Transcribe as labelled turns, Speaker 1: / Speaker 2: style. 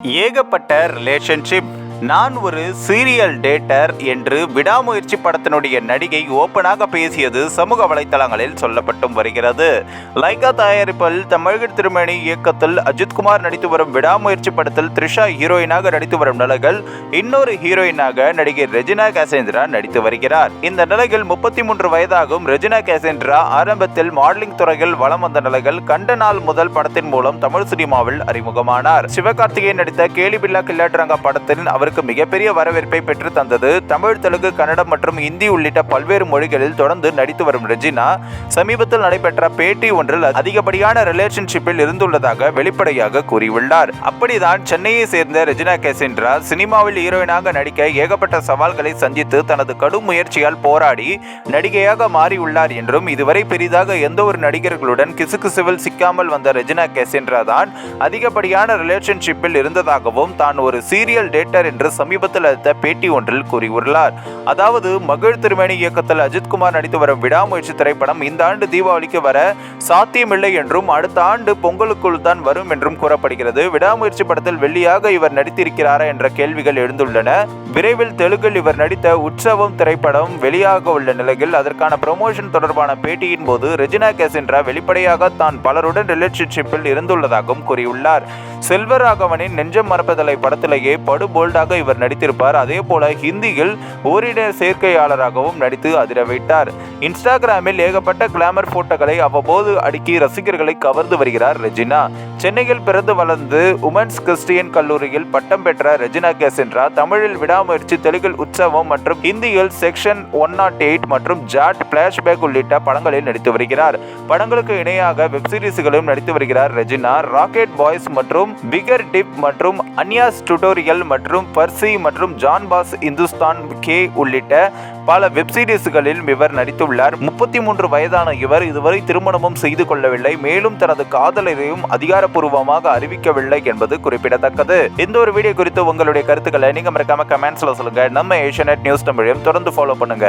Speaker 1: ஏகப்பட்ட ரிலேஷன்ஷிப் நான் ஒரு சீரியல் டேட்டர் என்று விடாமுயற்சி படத்தினுடைய நடிகை ஓப்பனாக பேசியது சமூக வலைத்தளங்களில் சொல்லப்பட்டும் வருகிறது. லைகா தயாரிப்பில் தமிழக திருமணி இயக்கத்தில் அஜித்குமார் நடித்து வரும் விடாமுயற்சி படத்தில் த்ரிஷா ஹீரோயினாக நடித்து வரும் நிலைகள் இன்னொரு ஹீரோயினாக நடிகை ரெஜினா கேசேந்திரா நடித்து வருகிறார். இந்த நிலையில் முப்பத்தி மூன்று வயதாகும் ரெஜினா கேசேந்திரா ஆரம்பத்தில் மாடலிங் துறையில் வளம் வந்த நிலையில் கண்ட நாள் முதல் படத்தின் மூலம் தமிழ் சினிமாவில் அறிமுகமானார். சிவகார்த்திகேயன் நடித்த கேலி பில்லா கில்லாட்ரங்கா படத்தில் அவருக்கு மிகப்பெரிய வரவேற்பை பெற்று தந்தது. தமிழ் தெலுங்கு கன்னடம் மற்றும் இந்தி உள்ளிட்ட பல்வேறு மொழிகளில் தொடர்ந்து நடித்து வரும் ரெஜினா சமீபத்தில் நடைபெற்ற பேட்டி ஒன்றில் அதிகப்படியான ரிலேஷன்ஷிப்பில் இருந்துள்ளதாக வெளிப்படையாக கூறியுள்ளார். அப்படிதான் சென்னையை சேர்ந்த ரெஜினா கேசின்ரா சினிமாவில் ஹீரோயினாக நடிக்க ஏகப்பட்ட சவால்களை சந்தித்து தனது கடும் முயற்சியால் போராடி நடிகையாக மாறியுள்ளார் என்றும் இதுவரை பெரிதாக எந்த ஒரு நடிகர்களுடன் கிசுகிசுவில் சிக்காமல் வந்த ரெஜினா கேசின்ரா தான் அதிகப்படியான ரிலேஷன்ஷிப்பில் இருந்ததாகவும் தான் ஒரு சீரியல் டேட்டர் என்று சமீபத்தில் அளித்த பேட்டி ஒன்றில் கூறியுள்ளார். அதாவது மகிழ் திருமேனி இயக்கத்தில் அஜித்குமார் நடித்து வரும் விடாமுயற்சி திரைப்படம் இந்த ஆண்டு தீபாவளிக்கு வர சாத்தியமில்லை என்றும் அடுத்த ஆண்டு பொங்கலுக்குள் தான் வரும் என்றும் கூறப்படுகிறது. விடாமுயற்சி படத்தில் வெள்ளியாக இவர் நடித்திருக்கிறாரா என்ற கேள்விகள் எழுந்துள்ளன. விரைவில் தெலுங்கில் இவர் நடித்த உற்சவம் திரைப்படம் வெளியாக உள்ள நிலையில் அதற்கான ப்ரமோஷன் தொடர்பான பேட்டியின் போது ரெஜினா கேசின்ரா வெளிப்படையாக தான் பலருடன் ரிலேஷன்ஷிப்பில் இருந்துள்ளதாகவும் கூறியுள்ளார். செல்வராகவனின் நெஞ்சம் மறப்பதலை படத்திலேயே படு போல்டாக இவர் நடித்திருப்பார். அதே போல ஹிந்தியில் ஓரிட சேர்க்கையாளராகவும் நடித்து அதிரவிட்டார் இன்ஸ்டாகிராமில் ஏகப்பட்ட கிளாமர் போட்டோக்களை அவ்வப்போது அடுக்கி ரசிகர்களை கவர்ந்து வருகிறார் ரெஜினா. சென்னையில் பிறந்து வளர்ந்து உமன்ஸ் கிறிஸ்டியன் கல்லூரியில் பட்டம் பெற்ற ரெஜினா கேசென்ட்ரா தமிழில் விடாமுயற்சி தெலுங்கில் உற்சவம் மற்றும் ஹிந்தியில் செக்ஷன் ஒன் நாட் எயிட் மற்றும் ஜாட் பிளாஷ்பேக் உள்ளிட்ட படங்களில் நடித்து வருகிறார். படங்களுக்கு இணையாக வெப்சீரிஸ்களிலும் நடித்து வருகிறார் ரெஜினா. ராக்கெட் பாய்ஸ் மற்றும் பிகர் டிப் மற்றும் அன்யாஸ் டுட்டோரியல் மற்றும் பர்சி மற்றும் ஜான் பாஸ் இந்துஸ்தான் கே உள்ளிட்ட பல வெப்சீரிஸ்களில் இவர் நடித்துள்ளார். முப்பத்தி மூன்று வயதான இவர் இதுவரை திருமணமும் செய்து கொள்ளவில்லை. மேலும் தனது காதலரையும் அதிகாரப்பூர்வமாக அறிவிக்கவில்லை என்பது குறிப்பிடத்தக்கது. இந்த ஒரு வீடியோ குறித்து உங்களுடைய கருத்துக்களை நீங்க மறக்காம கமெண்ட்ஸ்ல சொல்லுங்க. நம்ம ஏஷியநெட் நியூஸ் தமிழையும் தொடர்ந்து ஃபாலோ பண்ணுங்க.